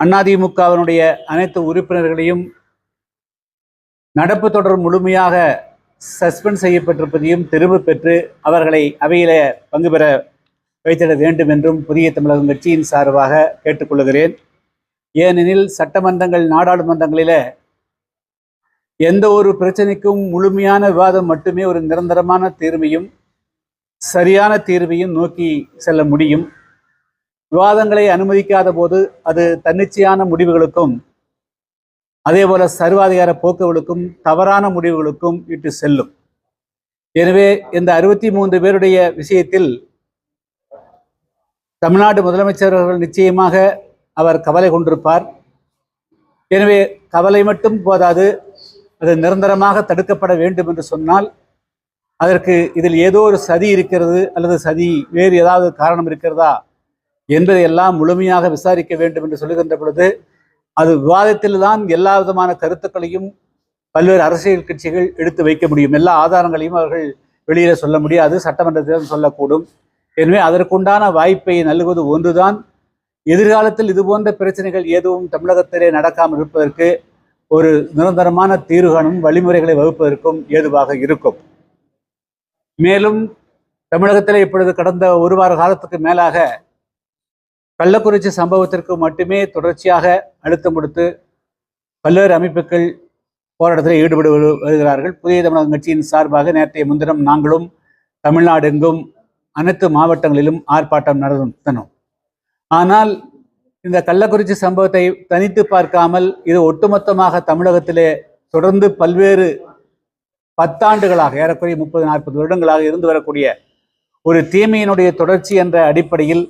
அதிமுகவினுடைய அனைத்து உறுப்பினர்களையும் நடப்பு தொடர் முழுமையாக சஸ்பெண்ட் செய்யப்பட்டிருப்பதையும் திரும்ப பெற்று அவர்களை அவையில பங்கு பெற வைத்திட வேண்டும் என்றும் புதிய தமிழகம் கட்சியின் சார்பாக கேட்டுக்கொள்கிறேன். ஏனெனில் சட்டமன்றங்கள் நாடாளுமன்றங்களில எந்த ஒரு பிரச்சனைக்கும் முழுமையான விவாதம் மட்டுமே ஒரு நிரந்தரமான தீர்வையும் சரியான தீர்வையும் நோக்கி செல்ல முடியும். விவாதங்களை அனுமதிக்காத போது அது தன்னிச்சையான முடிவுகளுக்கும் அதே போல சர்வாதிகார போக்குகளுக்கும் தவறான முடிவுகளுக்கும் இட்டு செல்லும். எனவே இந்த அறுபத்தி மூன்று பேருடைய விஷயத்தில் தமிழ்நாடு முதலமைச்சர் அவர்கள் நிச்சயமாக அவர் கவலை கொண்டிருப்பார். எனவே கவலை மட்டும் போதாது அது நிரந்தரமாக தடுக்கப்பட வேண்டும் என்று சொன்னால் அதற்கு இதில் ஏதோ ஒரு சதி இருக்கிறது அல்லது சதி வேறு ஏதாவது காரணம் இருக்கிறதா? என்பதை எல்லாம் முழுமையாக விசாரிக்க வேண்டும் என்று சொல்லுகின்ற பொழுது அது விவாதத்தில் தான் எல்லா விதமான கருத்துக்களையும் பல்வேறு அரசியல் கட்சிகள் எடுத்து வைக்க முடியும். எல்லா ஆதாரங்களையும் அவர்கள் வெளியில சொல்ல முடியாது சட்டமன்றத்திலும் சொல்லக்கூடும். எனவே அதற்குண்டான வாய்ப்பை நல்குவது ஒன்றுதான். எதிர்காலத்தில் இது போன்ற பிரச்சனைகள் எதுவும் தமிழகத்திலே நடக்காமல் இருப்பதற்கு ஒரு நிரந்தரமான தீர்வுகளும் வழிமுறைகளை வகுப்பதற்கும் ஏதுவாக இருக்கும். மேலும் தமிழகத்தில் இப்பொழுது கடந்த ஒரு வார காலத்துக்கு மேலாக கள்ளக்குறிச்சி சம்பவத்திற்கு மட்டுமே தொடர்ச்சியாக அழுத்தம் கொடுத்து பல்வேறு அமைப்புகள் போராட்டத்தில் ஈடுபடு வருகிறார்கள். புதிய தமிழகம் கட்சியின் சார்பாக நேற்றைய முன்தினம் நாங்களும் தமிழ்நாடு எங்கும் அனைத்து மாவட்டங்களிலும் ஆர்ப்பாட்டம் நடத்தினோம் ஆனால் இந்த கள்ளக்குறிச்சி சம்பவத்தை தனித்து பார்க்காமல் இது ஒட்டுமொத்தமாக தமிழகத்திலே தொடர்ந்து பல்வேறு பத்தாண்டுகளாக ஏறக்குறைய முப்பது நாற்பது வருடங்களாக இருந்து வரக்கூடிய ஒரு தீமையினுடைய தொடர்ச்சி என்ற அடிப்படையில்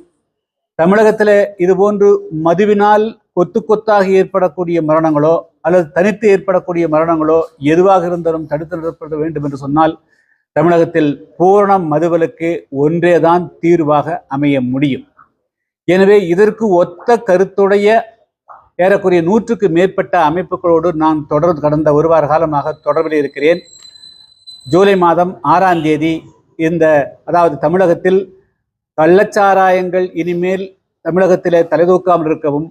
தமிழகத்தில் இதுபோன்று மதுவினால் கொத்து கொத்தாக ஏற்படக்கூடிய மரணங்களோ அல்லது தனித்து ஏற்படக்கூடிய மரணங்களோ எதுவாக இருந்தாலும் தடுத்து நிறுத்தப்பட வேண்டும் என்று சொன்னால் தமிழகத்தில் பூரண மதுவலுக்கு ஒன்றேதான் தீர்வாக அமைய முடியும். எனவே இதற்கு ஒத்த கருத்துடைய ஏறக்குறைய நூற்றுக்கு மேற்பட்ட அமைப்புகளோடு நான் தொடர்ந்து கடந்த ஒரு வார காலமாக தொடர்பில் இருக்கிறேன். ஜூலை மாதம் ஆறாம் தேதி இந்த அதாவது தமிழகத்தில் கள்ளச்சாராயங்கள் இனிமேல் தமிழகத்திலே தலைதூக்காமல் இருக்கவும்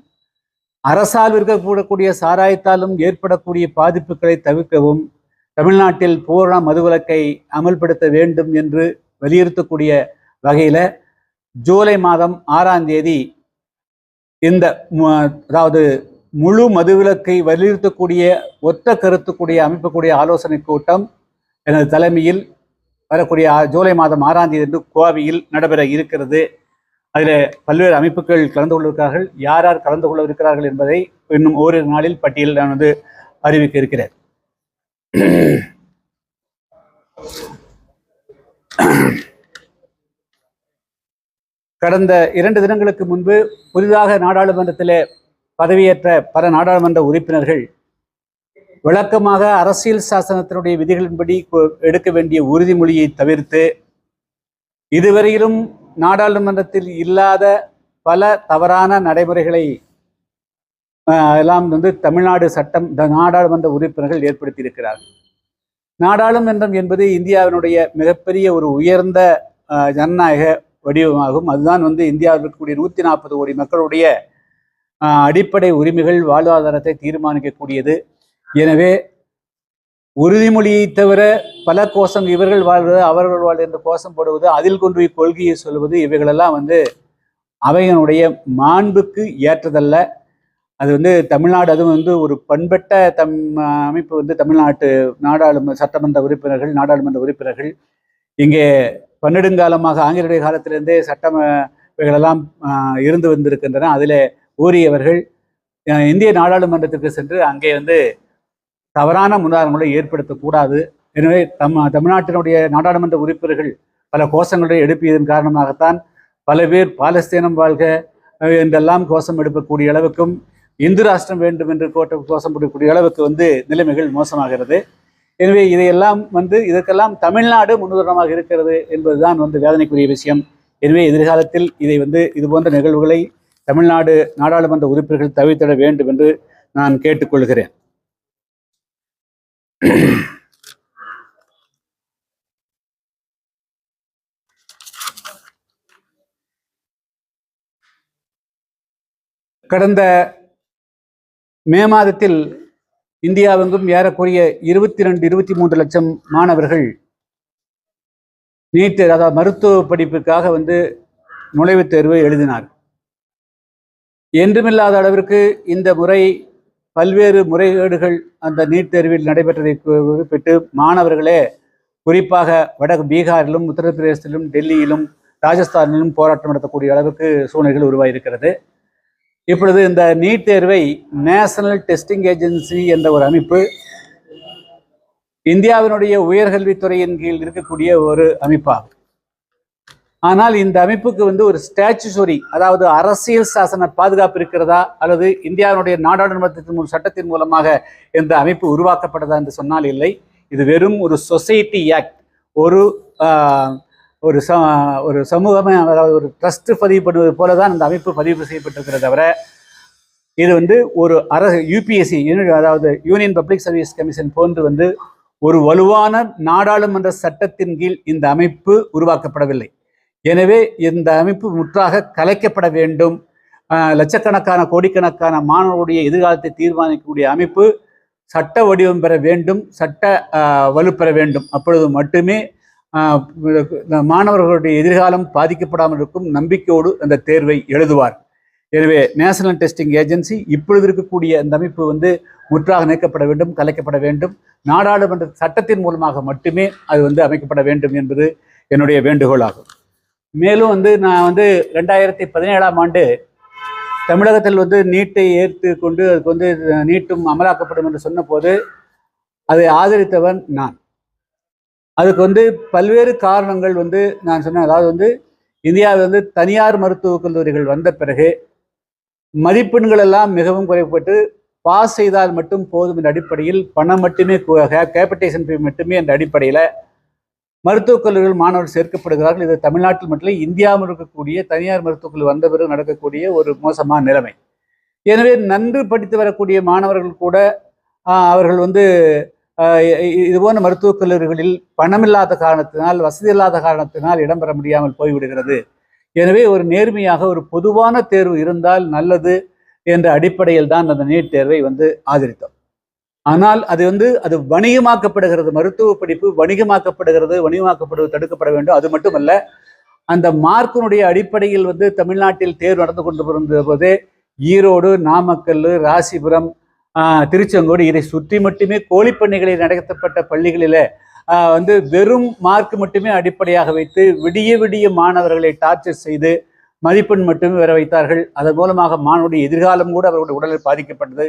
அரசால் இருக்கக்கூடக்கூடிய சாராயத்தாலும் ஏற்படக்கூடிய பாதிப்புகளை தவிர்க்கவும் தமிழ்நாட்டில் பூரண மதுவிலக்கை அமல்படுத்த வேண்டும் என்று வலியுறுத்தக்கூடிய வகையில் ஜூலை மாதம் ஆறாம் தேதி இந்த அதாவது முழு மதுவிலக்கை வலியுறுத்தக்கூடிய ஒத்த கருத்துக்கூடிய அமைப்புக்கூடிய ஆலோசனை கூட்டம் எனது தலைமையில் வரக்கூடிய ஜூலை மாதம் ஆறாம் தேதி என்று கோவையில் நடைபெற இருக்கிறது. அதில் பல்வேறு அமைப்புகள் கலந்து கொள்ளவிருக்கிறார்கள் யார் யார் கலந்து கொள்ள இருக்கிறார்கள் என்பதை இன்னும் ஓரிரு நாளில் பட்டியல் நான் வந்து அறிவிக்க இருக்கிறேன். கடந்த இரண்டு தினங்களுக்கு முன்பு புதிதாக நாடாளுமன்றத்திலே பதவியேற்ற பல நாடாளுமன்ற உறுப்பினர்கள் விளக்கமாக அரசியல் சாசனத்தினுடைய விதிகளின்படி கொ- எடுக்க வேண்டிய உறுதிமொழியை தவிர்த்து இதுவரையிலும் நாடாளுமன்றத்தில் இல்லாத பல தவறான நடைமுறைகளை எல்லாம் வந்து தமிழ்நாடு சட்டம் நாடாளுமன்ற உறுப்பினர்கள் ஏற்படுத்தியிருக்கிறார்கள். நாடாளுமன்றம் என்பது இந்தியாவினுடைய மிகப்பெரிய ஒரு உயர்ந்த ஜனநாயக வடிவமாகும். அதுதான் வந்து இந்தியாவில் இருக்கக்கூடிய நூற்றி நாற்பது கோடி மக்களுடைய அடிப்படை உரிமைகள் வாழ்வாதாரத்தை தீர்மானிக்கக்கூடியது. எனவே உறுதிமொழியை தவிர பல கோஷம் இவர்கள் வாழ்வது அவர்கள் வாழ்வது என்று கோஷம் போடுவது அதில் கொண்டு போய் கொள்கையை சொல்வது இவைகளெல்லாம் வந்து அவையினுடைய மாண்புக்கு ஏற்றதல்ல. அது வந்து தமிழ்நாடு அதுவும் வந்து ஒரு பண்பட்ட தம் அமைப்பு வந்து தமிழ்நாட்டு நாடாளுமன்ற சட்டமன்ற உறுப்பினர்கள் நாடாளுமன்ற உறுப்பினர்கள். இங்கே பன்னெடுங்காலமாக ஆங்கிலேய காலத்திலிருந்தே சட்டம் இவைகளெல்லாம் இருந்து வந்திருக்கின்றன. அதில் ஊறியவர்கள் இந்திய நாடாளுமன்றத்துக்கு சென்று அங்கே வந்து தவறான முன்னுதாரணங்களை ஏற்படுத்தக்கூடாது. எனவே தம் தமிழ்நாட்டினுடைய நாடாளுமன்ற உறுப்பினர்கள் பல கோஷங்களை எழுப்பியதன் காரணமாகத்தான் பல பேர் பாலஸ்தீனம் வாழ்க என்றெல்லாம் கோஷம் எடுக்கக்கூடிய அளவுக்கும் இந்து ராஷ்டிரம் வேண்டும் என்று கோட்ட கோஷம் போடக்கூடிய அளவுக்கு வந்து நிலைமைகள் மோசமாகிறது. எனவே இதையெல்லாம் வந்து இதற்கெல்லாம் தமிழ்நாடு முன்னுதாரணமாக இருக்கிறது என்பதுதான் வந்து வேதனைக்குரிய விஷயம். எனவே எதிர்காலத்தில் இதை வந்து இது போன்ற நிகழ்வுகளை தமிழ்நாடு நாடாளுமன்ற உறுப்பினர்கள் தவிர்த்திட வேண்டும் என்று நான் கேட்டுக்கொள்கிறேன். கடந்த மே மாதத்தில் இந்தியாவெங்கும் ஏறக்குறைய இருபத்தி ரெண்டு இருபத்தி மூன்று லட்சம் மாணவர்கள் நீட் தேர்வு, அதாவது மருத்துவ படிப்புக்காக வந்து நுழைவுத் தேர்வு எழுதினார் என்றுமில்லாத அளவிற்கு இந்த முறை பல்வேறு முறைகேடுகள் அந்த நீட் தேர்வில் நடைபெற்றதை குறிப்பிட்டு மாணவர்களே குறிப்பாக வட பீகாரிலும் உத்தரப்பிரதேசத்திலும் டெல்லியிலும் ராஜஸ்தானிலும் போராட்டம் நடத்தக்கூடிய அளவுக்கு சூழ்நிலைகள் உருவாகியிருக்கிறது இப்பொழுது இந்த நீட் தேர்வை நேஷனல் டெஸ்டிங் ஏஜென்சி என்ற ஒரு அமைப்பு இந்தியாவினுடைய உயர்கல்வித்துறையின் கீழ் இருக்கக்கூடிய ஒரு அமைப்பாகும். ஆனால் இந்த அமைப்புக்கு வந்து ஒரு ஸ்டாச்சுசரி அதாவது அரசியல் சாசன பாதுகாப்பு இருக்கிறதா? அல்லது இந்தியாவினுடைய நாடாளுமன்றத்தின் மூலம் சட்டத்தின் மூலமாக இந்த அமைப்பு உருவாக்கப்பட்டதா என்று சொன்னால் இல்லை. இது வெறும் ஒரு சொசைட்டி ஆக்ட் ஒரு ஒரு ச ஒரு சமூகமே அதாவது ஒரு ட்ரஸ்ட் பதிவு பண்ணுவது போல தான் இந்த அமைப்பு பதிவு செய்யப்பட்டிருக்கிறத தவிர இது வந்து ஒரு அரசு யூபிஎஸ்சி அதாவது யூனியன் பப்ளிக் சர்வீஸ் கமிஷன் போன்று வந்து ஒரு வலுவான நாடாளுமன்ற சட்டத்தின் கீழ் இந்த அமைப்பு உருவாக்கப்படவில்லை. எனவே இந்த அமைப்பு முற்றாக கலைக்கப்பட வேண்டும். லட்சக்கணக்கான கோடிக்கணக்கான மாணவருடைய எதிர்காலத்தை தீர்மானிக்கக்கூடிய அமைப்பு சட்ட வடிவம் பெற வேண்டும் சட்ட வலுப்பெற வேண்டும். அப்பொழுது மட்டுமே மாணவர்களுடைய எதிர்காலம் பாதிக்கப்படாமல் இருக்கும் நம்பிக்கையோடு அந்த தேர்வை எழுதுவார். எனவே நேஷனல் டெஸ்டிங் ஏஜென்சி இப்பொழுது இருக்கக்கூடிய அந்த அமைப்பு வந்து முற்றாக நீக்கப்பட வேண்டும் கலைக்கப்பட வேண்டும். நாடாளுமன்ற சட்டத்தின் மூலமாக மட்டுமே அது வந்து அமைக்கப்பட வேண்டும் என்பது என்னுடைய வேண்டுகோளாகும். மேலும் வந்து நான் வந்து ரெண்டாயிரத்தி பதினேழாம் ஆண்டு தமிழகத்தில் வந்து நீட்டை ஏற்று கொண்டு அதுக்கு வந்து நீட்டும் அமலாக்கப்படும் என்று சொன்னபோது அதை ஆதரித்தவன் நான். அதுக்கு வந்து பல்வேறு காரணங்கள் வந்து நான் சொன்னேன். அதாவது வந்து இந்தியாவில் வந்து தனியார் மருத்துவக் கல்லூரிகள் வந்த பிறகு மதிப்பெண்கள் எல்லாம் மிகவும் குறைப்பட்டு பாஸ் செய்தால் மட்டும் போதும் என்ற அடிப்படையில் பணம் மட்டுமே கேபிட்டேஷன் ஃபீ மட்டுமே என்ற அடிப்படையில் மருத்துவக் கல்லூரிகள் மாணவர்கள் சேர்க்கப்படுகிறார்கள். இது தமிழ்நாட்டில் மட்டும் இல்லை, இந்தியாவில் இருக்கக்கூடிய தனியார் மருத்துவக் கல்லூரி வந்த பிறகு நடக்கக்கூடிய ஒரு மோசமான நிலைமை. எனவே நன்கு படித்து வரக்கூடிய மாணவர்கள் கூட அவர்கள் வந்து இதுபோன்ற இது போன்ற மருத்துவக் கல்லூரிகளில் பணமில்லாத காரணத்தினால் வசதி இல்லாத காரணத்தினால் இடம்பெற முடியாமல் போய்விடுகிறது. எனவே ஒரு நேர்மையாக ஒரு பொதுவான தேர்வு இருந்தால் நல்லது என்ற அடிப்படையில் தான் அந்த நீட் தேர்வை வந்து ஆதரித்தோம். ஆனால் அது வந்து அது வணிகமாக்கப்படுகிறது மருத்துவ படிப்பு வணிகமாக்கப்படுகிறது வணிகமாக்கப்படுவது தடுக்கப்பட வேண்டும். அது மட்டுமல்ல அந்த மார்க்கினுடைய அடிப்படையில் வந்து தமிழ்நாட்டில் தேர்வு நடந்து கொண்டு இருந்த போதே ஈரோடு நாமக்கல் ராசிபுரம் திருச்செங்கோடு இதை சுற்றி மட்டுமே கோழிப்பண்ணைகளில் நடத்தப்பட்ட பள்ளிகளில் வந்து வெறும் மார்க் மட்டுமே அடிப்படையாக வைத்து விடிய விடிய மாணவர்களை டார்ச்சர் செய்து மதிப்பெண் மட்டுமே வர வைத்தார்கள். அதன் மூலமாக மாணவருடைய எதிர்காலம் கூட அவர்களுடைய உடலில் பாதிக்கப்பட்டது.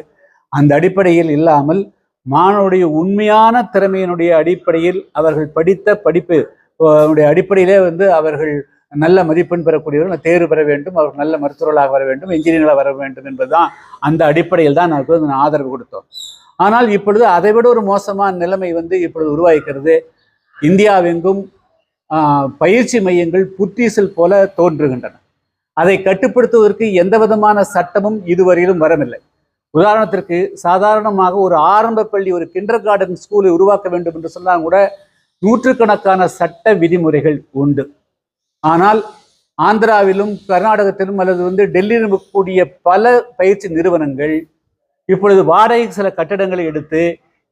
அந்த அடிப்படையில் இல்லாமல் மாணவனுடைய உண்மையான திறமையினுடைய அடிப்படையில் அவர்கள் படித்த படிப்பு அடிப்படையிலே வந்து அவர்கள் நல்ல மதிப்பெண் பெறக்கூடியவர்கள் தேர்வு பெற வேண்டும் அவர்கள் நல்ல மருத்துவர்களாக வர வேண்டும் இன்ஜினியர்களாக வர வேண்டும் என்பதுதான் அந்த அடிப்படையில் தான் நமக்கு வந்து ஆதரவு கொடுத்தோம். ஆனால் இப்பொழுது அதைவிட ஒரு மோசமான நிலைமை வந்து இப்பொழுது உருவாகிறது இந்தியாவெங்கும் பயிற்சி மையங்கள் புத்தீசல் போல தோன்றுகின்றன. அதை கட்டுப்படுத்துவதற்கு எந்த விதமான சட்டமும் இதுவரையிலும் வரவில்லை. உதாரணத்திற்கு சாதாரணமாக ஒரு ஆரம்ப பள்ளி ஒரு கிண்டர் கார்டன் ஸ்கூலை உருவாக்க வேண்டும் என்று சொன்னால் கூட நூற்றுக்கணக்கான சட்ட விதிமுறைகள் உண்டு. ஆனால் ஆந்திராவிலும் கர்நாடகத்திலும் அல்லது வந்து டெல்லியிலும் இருக்கக்கூடிய பல பயிற்சி நிறுவனங்கள் இப்பொழுது வாடகை சில கட்டடங்களை எடுத்து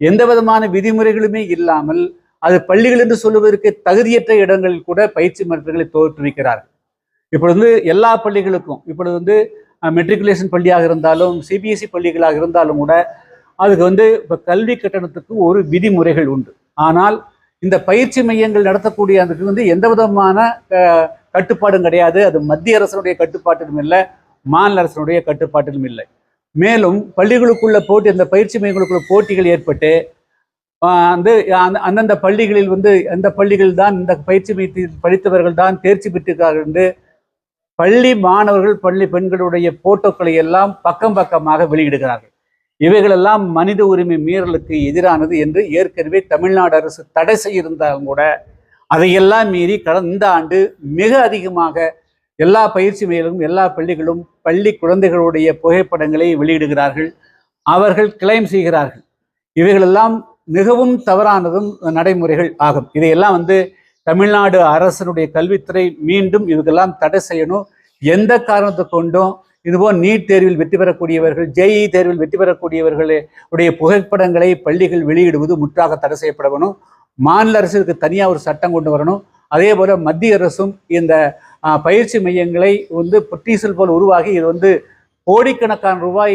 எந்த விதமான விதிமுறைகளுமே இல்லாமல் அது பள்ளிகள் என்று சொல்லுவதற்கு தகுதியற்ற இடங்களில் கூட பயிற்சி மன்றங்களை தோற்றுவிக்கிறார்கள். இப்பொழுது வந்து எல்லா பள்ளிகளுக்கும் இப்பொழுது வந்து மெட்ரிகுலேஷன் பள்ளியாக இருந்தாலும் சிபிஎஸ்சி பள்ளிகளாக இருந்தாலும் கூட அதுக்கு வந்து இப்போ கல்வி கட்டணத்துக்கு ஒரு விதிமுறைகள் உண்டு. ஆனால் இந்த பயிற்சி மையங்கள் நடத்தக்கூடிய அதுக்கு வந்து எந்த விதமான கட்டுப்பாடும் கிடையாது. அது மத்திய அரசனுடைய கட்டுப்பாட்டிலும் இல்லை மாநில அரசனுடைய கட்டுப்பாட்டிலும் இல்லை. மேலும் பள்ளிகளுக்குள்ள போட்டி அந்த பயிற்சி மையங்களுக்குள்ள போட்டிகள் ஏற்பட்டு வந்து அந்த- அந்தந்த பள்ளிகளில் வந்து அந்த பள்ளிகள் தான் இந்த பயிற்சி மையத்தில் படித்தவர்கள் தான் தேர்ச்சி பெற்றிருக்கிறார்கள் என்று பள்ளி மாணவர்கள் பள்ளி பெண்களுடைய போட்டோக்களை எல்லாம் பக்கம் பக்கமாக வெளியிடுகிறார்கள். இவைகளெல்லாம் மனித உரிமை மீறலுக்கு எதிரானது என்று ஏற்கனவே தமிழ்நாடு அரசு தடை செய்திருந்தாலும் கூட அதையெல்லாம் மீறி கடந்த இந்த ஆண்டு மிக அதிகமாக எல்லா பயிற்சி மையங்களும் எல்லா பள்ளிகளும் பள்ளி குழந்தைகளுடைய புகைப்படங்களை வெளியிடுகிறார்கள். அவர்கள் கிளைம் செய்கிறார்கள். இவைகளெல்லாம் மிகவும் தவறானதும் நடைமுறைகள் ஆகும். இதையெல்லாம் வந்து தமிழ்நாடு அரசனுடைய கல்வித்துறை மீண்டும் இதுக்கெல்லாம் தடை செய்யணும். எந்த காரணத்தை கொண்டும் இதுபோல் நீட் தேர்வில் வெற்றி பெறக்கூடியவர்கள் ஜேஇ தேர்வில் வெற்றி பெறக்கூடியவர்களுடைய புகைப்படங்களை பள்ளிகள் வெளியிடுவது முற்றாக தடை செய்யப்பட வேணும் மாநில அரசுக்கு தனியாக ஒரு சட்டம் கொண்டு வரணும். அதே போல் மத்திய அரசும் இந்த பயிற்சி மையங்களை வந்து பொட்டீசல் போல் உருவாகி இது வந்து கோடிக்கணக்கான ரூபாய்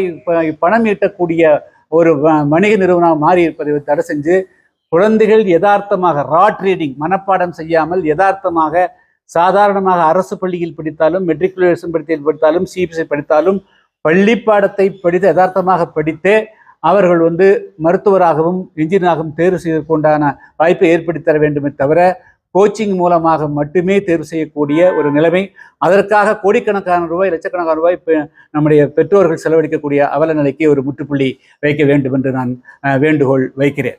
பணம் ஈட்டக்கூடிய ஒரு வ- வணிக நிறுவனம் மாறி இருப்பதை தடை செஞ்சு குழந்தைகள் யதார்த்தமாக ராட் ரீடிங் மனப்பாடம் செய்யாமல் யதார்த்தமாக சாதாரணமாக அரசு பள்ளியில் படித்தாலும் மெட்ரிகுலேஷன் படித்தில் படித்தாலும் சிபிஎஸ்சி படித்தாலும் பள்ளி பாடத்தை படித்து யதார்த்தமாக படித்தே அவர்கள் வந்து மருத்துவராகவும் இன்ஜினியராகவும் தேர்வு செய்வதற்குண்டான வாய்ப்பை ஏற்படுத்தி தர வேண்டுமே தவிர கோச்சிங் மூலமாக மட்டுமே தேர்வு செய்யக்கூடிய ஒரு நிலைமை. அதற்காக கோடிக்கணக்கான ரூபாய் லட்சக்கணக்கான ரூபாய் நம்முடைய பெற்றோர்கள் செலவழிக்கக்கூடிய அவல நிலைக்கு ஒரு முற்றுப்புள்ளி வைக்க வேண்டும் என்று நான் வேண்டுகோள் வைக்கிறேன்.